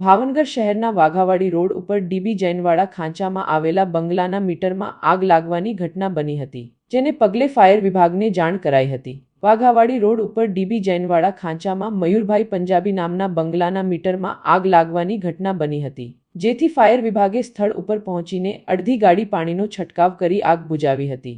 ભાવનગર શહેરના વાઘાવાડી રોડ ઉપર ડીબી જૈનવાડા ખાંચામાં આવેલા બંગલાના મીટરમાં આગ લાગવાની ઘટના બની હતી, જેને પગલે ફાયર વિભાગને જાણ કરાઈ હતી. વાઘાવાડી રોડ ઉપર ડીબી જૈનવાડા ખાંચામાં મયુરભાઈ પંજાબી નામના બંગલાના મીટરમાં આગ લાગવાની ઘટના બની હતી, જેથી ફાયર વિભાગે સ્થળ ઉપર પહોંચીને અડધી ગાડી પાણીનો છંટકાવ કરી આગ બુજાવી હતી.